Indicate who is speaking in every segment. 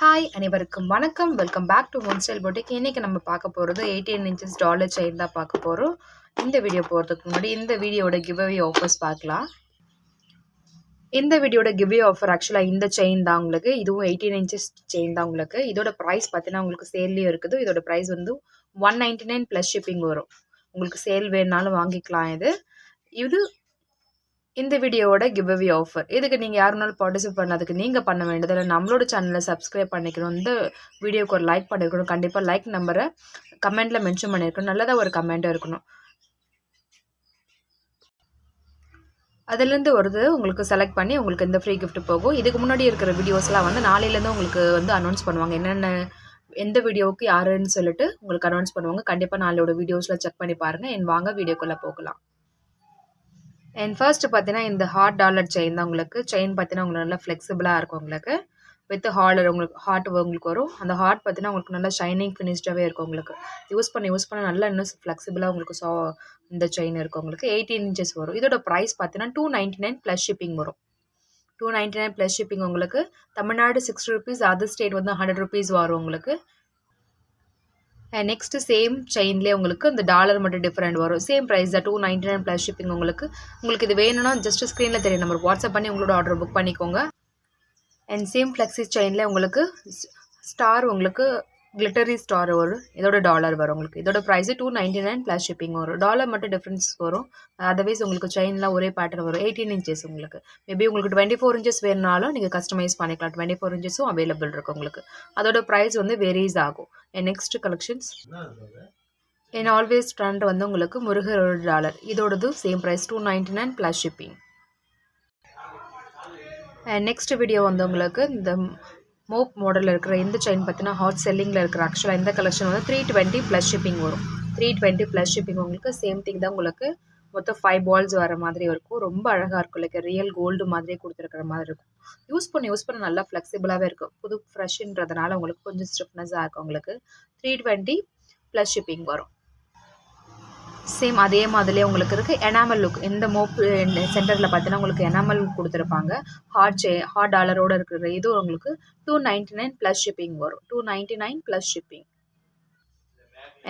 Speaker 1: Hi அனைவருக்கும் வணக்கம். Welcome back to one style போட்டிக்கு இன்றைக்கி நம்ம பார்க்க போகிறது எயிட்டீன் இன்ச்சஸ் டாலர் செயின் தான் பார்க்க போகிறோம் இந்த வீடியோ போகிறதுக்கு முன்னாடி இந்த வீடியோட கிவ்அவே ஆஃபர்ஸ் பார்க்கலாம். இந்த வீடியோட கிவ்வே ஆஃபர் ஆக்சுவலாக இந்த செயின் தான் உங்களுக்கு. இதுவும் எயிட்டீன் இன்ச்சஸ் செயின் தான் உங்களுக்கு. இதோட ப்ரைஸ் பார்த்தீங்கன்னா உங்களுக்கு சேல்லையும் இருக்குது. இதோட ப்ரைஸ் வந்து one ninety nine plus shipping வரும். உங்களுக்கு சேல் வேணுனாலும் வாங்கிக்கலாம் இது. இது இந்த வீடியோவோட கிவ்அவே ஆஃபர் இதுக்கு நீங்கள் யாருனாலும் பார்ட்டிசிபேட் பண்ணதுக்கு நீங்கள் பண்ண வேண்டியதில்லை நம்மளோட சேனலை சப்ஸ்கிரைப் பண்ணிக்கணும். இந்த வீடியோக்கு ஒரு லைக் பண்ணிருக்கணும். கண்டிப்பாக லைக் நம்பரை கமெண்ட்டில் மென்ஷன் பண்ணியிருக்கணும் நல்லதாக ஒரு கமெண்ட்டாக இருக்கணும். அதுலேருந்து வருது உங்களுக்கு செலக்ட் பண்ணி உங்களுக்கு இந்த ஃப்ரீ கிஃப்ட் போகும். இதுக்கு முன்னாடி இருக்கிற வீடியோஸ்லாம் வந்து நாளையிலேருந்து உங்களுக்கு வந்து அனௌன்ஸ் பண்ணுவாங்க. என்னென்ன எந்த வீடியோவுக்கு யாருன்னு சொல்லிட்டு உங்களுக்கு அனௌன்ஸ் பண்ணுவாங்க. கண்டிப்பாக நாளையோட வீடியோஸில் செக் பண்ணி பாருங்கள் என் வாங்க வீடியோக்குள்ளே போகலாம். அண்ட் ஃபர்ஸ்ட்டு பார்த்தீங்கன்னா இந்த ஹார்ட் டாலர் செயின் தான் உங்களுக்கு. செயின் பார்த்தீங்கன்னா உங்களுக்கு நல்லா ஃப்ளெக்சிபிளாக இருக்கும் உங்களுக்கு. வித் ஹாலர் உங்களுக்கு ஹார்ட் உங்களுக்கு வரும். அந்த ஹார்ட் பார்த்தீங்கன்னா உங்களுக்கு நல்லா ஷைனிங் ஃபினிஷ்டாகவே இருக்கும் உங்களுக்கு. யூஸ் பண்ண யூஸ் பண்ண நல்லா இன்னும் ஃப்ளெக்சிபிளாக உங்களுக்கு சா இந்த செயின் இருக்கும் உங்களுக்கு. எயிட்டீன் இன்ச்சஸ் வரும். இதோட ப்ரைஸ் பார்த்தீங்கன்னா two ninety nine plus shipping வரும். Two ninety nine plus shipping உங்களுக்கு. Tamil Nadu sixty rupees other state வந்து ஹண்ட்ரட் ருபீஸ் வரும் உங்களுக்கு. நெக்ஸ்ட்டு சேம் செயின்லேயே உங்களுக்கு இந்த டாலர் மட்டும் டிஃப்ரெண்ட் வரும். சேம் ப்ரைஸ் தான் two ninety nine plus shipping உங்களுக்கு. உங்களுக்கு இது வேணும்னா ஜஸ்ட் ஸ்க்ரீனில் தெரியும். நம்பர் வாட்ஸ்அப் பண்ணி உங்களோட ஆர்டர் புக் பண்ணிக்கோங்க. அண்ட் சேம் ஃப்ளெக்ஸி செயினில் உங்களுக்கு ஸ்டார் உங்களுக்கு கிளிட்டரி ஸ்டார் வரும் இதோட டாலர் வரும் உங்களுக்கு. இதோட price two ninety nine plus shipping வரும். டாலர் மட்டும் டிஃப்ரென்ஸ் வரும். அதர்வைஸ் உங்களுக்கு செயின்லாம் ஒரே பேட்டர்ன் வரும். எயிட்டீன் இன்ச்சஸ் உங்களுக்கு. மேபி உங்களுக்கு டுவெண்ட்டி ஃபோர் இன்ச்சஸ் வேணுனாலும் நீங்கள் கஸ்டமைஸ் பண்ணிக்கலாம். டுவெண்ட்டி ஃபோர் இன்ச்சஸும் அவைலபிள் இருக்குது உங்களுக்கு. அதோட ப்ரைஸ் வந்து வேரியஸ் ஆகும். நெக்ஸ்ட் கலெக்ஷன்ஸ் என் ஆல்வேஸ் ட்ரெண்ட் வந்து உங்களுக்கு முருகரோட dollar இதோடது same price two ninety nine plus shipping next video வந்து உங்களுக்கு இந்த மோப் மாடலில் இருக்கிற இந்த செயின் பார்த்தீங்கன்னா ஹாட் செல்லிங்கில் இருக்கிற ஆக்சுவலாக இந்த கலெக்ஷன் வந்து த்ரீ டுவெண்ட்டி ப்ளஸ் ஷிப்பிங் வரும். த்ரீ டுவெண்ட்டி ப்ளஸ் ஷிப்பிங் உங்களுக்கு சேம் திங் தான் உங்களுக்கு மொத்தம் ஃபைவ் பால்ஸ் வர மாதிரி இருக்கும். ரொம்ப அழகாக இருக்கும். லைக் ரியல் கோல்டு மாதிரியே கொடுத்துருக்கிற மாதிரி இருக்கும். யூஸ் பண்ண யூஸ் பண்ண நல்லா ஃப்ளெக்சிபிளாகவே இருக்கும். புது ஃப்ரெஷ்ன்றதுனால உங்களுக்கு கொஞ்சம் ஸ்டிஃப்னஸாக இருக்கும் உங்களுக்கு. த்ரீ டுவெண்ட்டி ப்ளஸ் ஷிப்பிங் வரும். சேம் அதே மாதிரியே உங்களுக்கு இருக்குது எனாமல் லுக் இந்த மோப் சென்டரில் பார்த்தீங்கன்னா உங்களுக்கு எனாமல் கொடுத்துருப்பாங்க. ஹார்ட் சே ஹார்ட் டாலரோடு இருக்கிற இது உங்களுக்கு two ninety nine plus shipping வரும். Two ninety nine plus shipping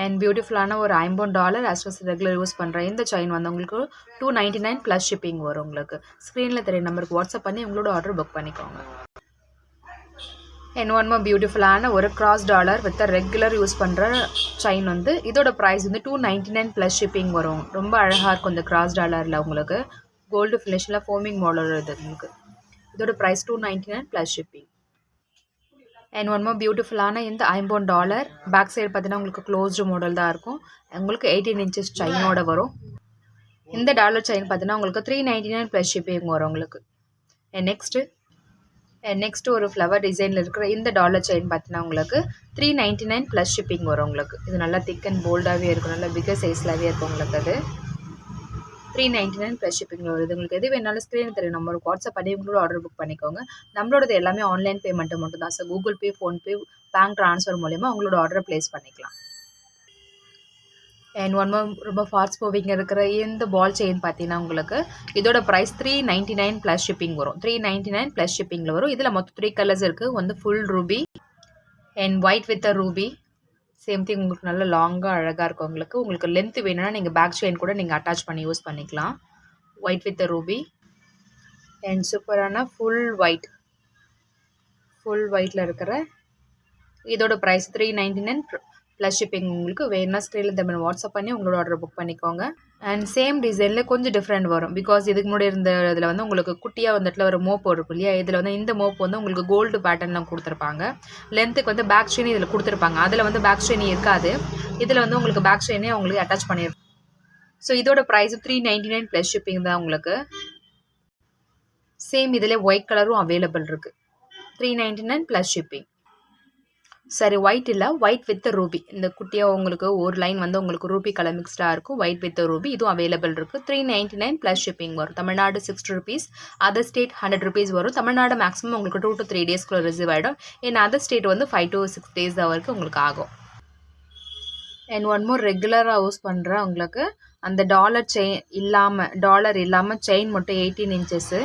Speaker 1: and பியூட்டிஃபுல்லான ஒரு ஐம்பது டாலர் அஸ் வெஸ் ரெகுலர் யூஸ் பண்ணுற இந்த செயின் வந்து உங்களுக்கு two ninety nine plus shipping வரும் உங்களுக்கு. ஸ்க்ரீனில் தெரிய நம்பருக்கு வாட்ஸ்அப் பண்ணி உங்களோட ஆர்டர் புக் பண்ணிக்கோங்க. அண்ட் ஒன் பியூட்டிஃபுல்லான ஒரு cross dollar with regular use பண்ணுற செயின் வந்து இதோட ப்ரைஸ் வந்து two ninety nine plus shipping வரும். ரொம்ப அழகாக இருக்கும் இந்த கிராஸ் டாலரில் உங்களுக்கு. கோல்டு ஃபினிஷில் ஃபோமிங் மாடல் இது உங்களுக்கு. இதோட price two ninety nine plus shipping and one மோ பியூட்டிஃபுல்லான இந்த ஐம்பது டாலர் பேக் சைடு பார்த்தீங்கன்னா உங்களுக்கு க்ளோஸ்டு மாடல் தான் இருக்கும். உங்களுக்கு எயிட்டீன் இன்ச்சஸ் செயினோட வரும். இந்த டாலர் செயின் பார்த்தீங்கன்னா உங்களுக்கு three ninety nine plus shipping வரும் உங்களுக்கு. நெக்ஸ்ட்டு நெக்ஸ்ட்டு நெக்ஸ்ட் ஒரு ஃப்ளவர் டிசைனில் இருக்கிற இந்த டாலர் செயின் பார்த்தீங்கன்னா உங்களுக்கு three ninety nine plus shipping வரும் உங்களுக்கு. இது நல்லா திக் அண்ட் போல்டாகவே இருக்கும். நல்லா பிகர் சைஸ்லாகவே இருக்கும் உங்களுக்கு அது. த்ரீ நைன்ட்டி நைன் ப்ளஸ் ஷிப்பிங்கில் வருது. உங்களுக்கு எது வேணாலும் ஸ்க்ரீன் தெரியும். நம்பருக்கு வாட்ஸ்அப் பண்ணி உங்களோட ஆர்டர் புக் பண்ணிக்கோங்க. நம்மளோடது எல்லாமே ஆன்லைன் பேமெண்ட்டு மட்டும் தான் sir Google Pay PhonePe bank transfer மூலிமா உங்களோட ஆர்டர் ப்ளேஸ் பண்ணிக்கலாம். அண்ட் ஒன் ரொம்ப ஃபாஸ்ட் மூவிங் இருக்கிற இந்த பால் செயின் பார்த்தீங்கன்னா உங்களுக்கு இதோட price three ninety nine plus shipping வரும். த்ரீ நைன்ட்டி நைன் ப்ளஸ் ஷிப்பிங்கில் வரும். இதில் மொத்தம் த்ரீ கலர்ஸ் இருக்குது வந்து full ruby and white with a ruby same thing உங்களுக்கு நல்ல லாங்காக அழகாக இருக்கும் உங்களுக்கு. உங்களுக்கு லென்த் வேணும்னா நீங்கள் பேக் செயின் கூட நீங்கள் அட்டாச் பண்ணி யூஸ் பண்ணிக்கலாம். White with a ruby and சூப்பரான ஃபுல் ஒயிட் ஃபுல் ஒயிட்டில் இருக்கிற இதோட price three ninety nine plus shipping உங்களுக்கு வேணும்னா ஸ்க்ரீனில் தமிழ் வாட்ஸ்அப் பண்ணி உங்களோட ஆர்டர் புக் பண்ணிக்கோங்க. அண்ட் சேம் டிசைனில் கொஞ்சம் டிஃப்ரெண்ட் வரும். பிகாஸ் இதுக்கு முன்னாடி இருந்த இதில் வந்து உங்களுக்கு குட்டியாக வந்துட்டுல ஒரு மோப் இருக்கும் இல்லையா? இதில் வந்து இந்த மோப் வந்து உங்களுக்கு கோல்டு பேட்டர்ன்லாம் கொடுத்துருப்பாங்க. லென்த்துக்கு வந்து பேக் செயின் இதில் கொடுத்துருப்பாங்க. அதில் வந்து பேக் செயின் இருக்காது. இதில் வந்து உங்களுக்கு பேக் ஸ்ட்ரெயினே உங்களுக்கு அட்டாச் பண்ணியிருக்கும் ஸோ இதோட price three ninety nine plus shipping தான் உங்களுக்கு. சேம் இதில் ஒயிட் கலரும் அவைலபிள் இருக்குது three ninety nine plus shipping சரி ஒயிட் இல்லை. ஒயிட் வித் ரூபி இந்த குட்டியாக உங்களுக்கு ஒரு லைன் வந்து உங்களுக்கு ரூபி கலர் மிக்ஸ்டாக இருக்கும். ஒயிட் வித் ரூபி இதுவும் அவைலபிள் இருக்குது three ninety nine plus shipping வரும். Tamil Nadu sixty rupees other state hundred rupees வரும். தமிழ்நாடு மேக்ஸிமம் உங்களுக்கு டூ டு த்ரீ டேஸ்க்குள்ளே ரிசீவ் ஆகிடும் ஏன்னா அதர் ஸ்டேட் வந்து ஃபைவ் டு சிக்ஸ் டேஸ் வரைக்கும் உங்களுக்கு ஆகும். அண்ட் ஒன் மோர் ரெகுலராக யூஸ் பண்ணுற உங்களுக்கு. அந்த டாலர் செயின் இல்லாமல் டாலர் இல்லாமல் செயின் மட்டும் எயிட்டீன் இன்ச்சஸ்ஸு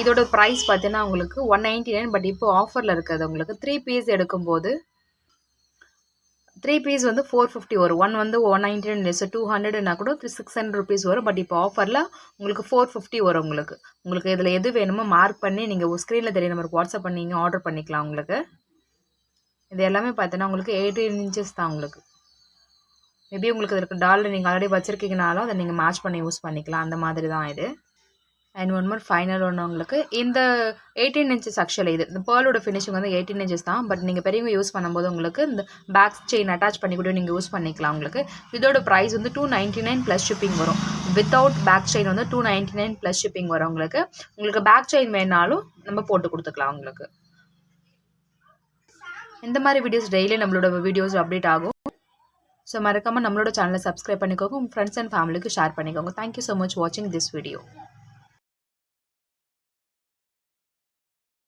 Speaker 1: இதோட ப்ரைஸ் பார்த்தீங்கன்னா உங்களுக்கு ஒன் நைன்டி நைன் பட் இப்போ ஆஃபரில் இருக்குது உங்களுக்கு த்ரீ பீஸ் எடுக்கும்போது த்ரீ பீஸ் வந்து ஃபோர் ஃபிஃப்டி வரும். ஒன் வந்து one ninety nine less two ஹண்ட்ரட்னா கூட த்ரீ சிக்ஸ் ஹண்ட்ரட் ருபீஸ் வரும். பட் இப்போ ஆஃபரில் உங்களுக்கு ஃபோர் ஃபிஃப்டி வரும் உங்களுக்கு. உங்களுக்கு இதில் எது வேணுமோ மார்க் பண்ணி நீங்கள் ஸ்க்ரீனில் தெரிய நம்பருக்கு வாட்ஸ்அப் பண்ணி நீங்கள் ஆர்டர் பண்ணிக்கலாம் உங்களுக்கு. இது எல்லாமே பார்த்தீங்கன்னா உங்களுக்கு எயிட்டீன் இன்ச்சஸ் தான் உங்களுக்கு. மேபி உங்களுக்கு இதற்கு டாலர் நீங்கள் ஆல்ரெடி வச்சுருக்கீங்கனாலும் அதை நீங்கள் மேட்ச் பண்ணி யூஸ் பண்ணிக்கலாம். அந்த மாதிரி தான் இது. அண்ட் ஒன் மோர் ஃபைனல் ஒன்று உங்களுக்கு. இந்த எயிட்டீன் இன்ச்சஸ் ஆக்சுவலி இது இந்த பேர்லோட ஃபினிஷிங் வந்து எயிட்டீன் இன்ச்சஸ் தான். பட் நீங்கள் பெரியவங்க யூஸ் பண்ணும்போது உங்களுக்கு இந்த பேக் செயின் அட்டாச் பண்ணி கூட நீங்கள் யூஸ் பண்ணிக்கலாம் உங்களுக்கு. இதோட ப்ரைஸ் வந்து two ninety nine plus shipping வரும். வித்தவுட் பேக் செயின் வந்து two ninety nine plus shipping வரும் உங்களுக்கு. உங்களுக்கு பேக் செயின் வேணாலும் நம்ம போட்டு கொடுத்துக்கலாம் உங்களுக்கு. இந்த மாதிரி வீடியோஸ் டெய்லி நம்மளோட வீடியோஸ் அப்டேட் ஆகும். ஸோ மறக்காமல் நம்மளோட சேனலை சப்ஸ்கிரைப் பண்ணிக்கோங்க. உங்கள் ஃப்ரெண்ட்ஸ் அண்ட் ஃபேமிலிக்கு ஷேர் பண்ணிக்கோங்க. தேங்க்யூ ஸோ மச் வாட்சிங் திஸ் வீடியோ